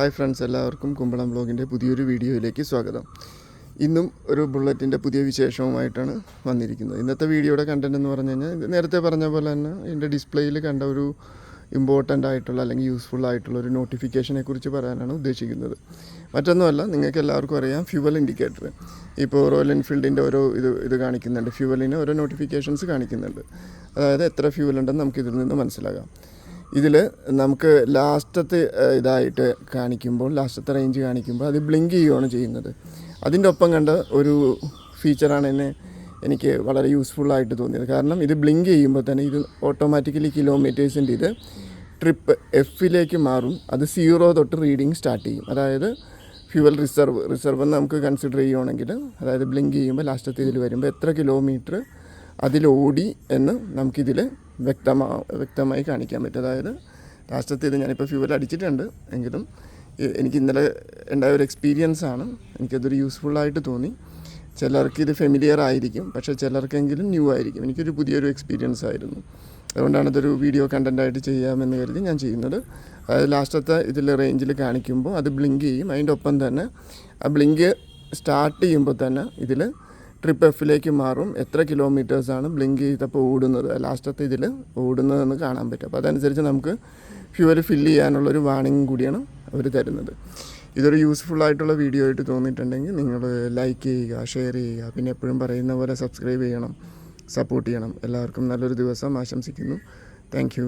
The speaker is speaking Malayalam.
ഹായ് ഫ്രണ്ട്സ് എല്ലാവർക്കും കുമ്പളം ബ്ലോഗിന്റെ പുതിയൊരു വീഡിയോയിലേക്ക് സ്വാഗതം. ഇന്നും ഒരു ബുള്ളറ്റിന്റെ പുതിയ വിശേഷവുമായിട്ടാണ് വന്നിരിക്കുന്നത്. ഇന്നത്തെ വീഡിയോയുടെ കണ്ടന്റ് എന്ന് പറഞ്ഞു കഴിഞ്ഞാൽ നേരത്തെ പറഞ്ഞ പോലെ തന്നെ എന്റെ ഡിസ്പ്ലേയിൽ കണ്ട ഒരു ഇമ്പോർട്ടന്റ് ആയിട്ടുള്ള അല്ലെങ്കിൽ യൂസ്ഫുൾ ആയിട്ടുള്ള ഒരു നോട്ടിഫിക്കേഷനെ കുറിച്ച് പറയാനാണ് ഉദ്ദേശിക്കുന്നത്. മറ്റൊന്നുമല്ല നിങ്ങൾക്ക് എല്ലാവർക്കും അറിയാം ഫ്യൂവൽ ഇൻഡിക്കേറ്റർ ഇപ്പോൾ റോയൽ എൻഫീൽഡിന്റെ ഓരോ ഇത് ഇത് കാണിക്കുന്നുണ്ട്. ഫ്യൂവലിന് ഓരോ നോട്ടിഫിക്കേഷൻസ് കാണിക്കുന്നുണ്ട്. അതായത് എത്ര ഫ്യൂവൽ ഉണ്ടെന്ന് നമുക്കിതിൽ നിന്ന് മനസ്സിലാകാം. ഇതിൽ നമുക്ക് ലാസ്റ്റത്തെ ഇതായിട്ട് കാണിക്കുമ്പോൾ ലാസ്റ്റത്തെ റേഞ്ച് കാണിക്കുമ്പോൾ അത് ബ്ലിങ്ക് ചെയ്യുകയാണ് ചെയ്യുന്നത്. അതിന്റെ ഒപ്പം കണ്ട ഒരു ഫീച്ചറാണ് എന്നെ എനിക്ക് വളരെ യൂസ്ഫുള്ളായിട്ട് തോന്നിയത്. കാരണം ഇത് ബ്ലിങ്ക് ചെയ്യുമ്പോൾ തന്നെ ഇത് ഓട്ടോമാറ്റിക്കലി കിലോമീറ്റേഴ്സിന്റെ ഇത് ട്രിപ്പ് എഫിലേക്ക് മാറും. അത് സീറോ തൊട്ട് റീഡിങ് സ്റ്റാർട്ട് ചെയ്യും. അതായത് ഫ്യുവൽ റിസർവ് റിസർവ് നമുക്ക് കൺസിഡർ ചെയ്യുകയാണെങ്കിൽ അതായത് ബ്ലിങ്ക് ചെയ്യുമ്പോൾ ലാസ്റ്റത്തെ ഇതിൽ വരുമ്പോൾ എത്ര കിലോമീറ്റർ അതിലോടി എന്ന് നമുക്കിതിൽ വ്യക്തമാ വ്യക്തമായി കാണിക്കാൻ പറ്റും. അതായത് ലാസ്റ്റത്തെ ഇത് ഞാനിപ്പോൾ ഫ്യൂവൽ അടിച്ചിട്ടുണ്ട്. എങ്കിലും എനിക്ക് ഇന്നലെ ഉണ്ടായ ഒരു എക്സ്പീരിയൻസ് ആണ്. എനിക്കതൊരു യൂസ്ഫുള്ളായിട്ട് തോന്നി. ചിലർക്ക് ഇത് ഫെമിലിയർ ആയിരിക്കും. പക്ഷേ ചിലർക്കെങ്കിലും ന്യൂ ആയിരിക്കും. എനിക്കൊരു പുതിയൊരു എക്സ്പീരിയൻസ് ആയിരുന്നു. അതുകൊണ്ടാണ് ഇതൊരു വീഡിയോ കണ്ടന്റായിട്ട് ചെയ്യാമെന്ന് കരുതി ഞാൻ ചെയ്യുന്നത്. അതായത് ലാസ്റ്റത്തെ ഇതിൽ റേഞ്ചിൽ കാണിക്കുമ്പോൾ അത് ബ്ലിങ്ക് ചെയ്യും. അതിന്റെ ഒപ്പം തന്നെ ആ ബ്ലിങ്ക് സ്റ്റാർട്ട് ചെയ്യുമ്പോൾ തന്നെ ഇതിൽ ട്രിപ്പ് എഫിലേക്ക് മാറും. എത്ര കിലോമീറ്റേഴ്സാണ് ബ്ലിങ്ക് ചെയ്തപ്പോൾ ഓടുന്നത്? ലാസ്റ്റത്തെ ഇതിൽ ഓടുന്നതെന്ന് കാണാൻ പറ്റും. അപ്പോൾ അതനുസരിച്ച് നമുക്ക് ഫ്യൂവൽ ഫില്ല് ചെയ്യാനുള്ളൊരു വാണിംഗ് കൂടിയാണ് അവർ തരുന്നത്. ഇതൊരു യൂസ്ഫുൾ ആയിട്ടുള്ള വീഡിയോ ആയിട്ട് തോന്നിയിട്ടുണ്ടെങ്കിൽ നിങ്ങൾ ലൈക്ക് ചെയ്യുക ഷെയർ ചെയ്യുക പിന്നെ എപ്പോഴും പറയുന്ന പോലെ സബ്സ്ക്രൈബ് ചെയ്യണം സപ്പോർട്ട് ചെയ്യണം. എല്ലാവർക്കും നല്ലൊരു ദിവസം ആശംസിക്കുന്നു. താങ്ക്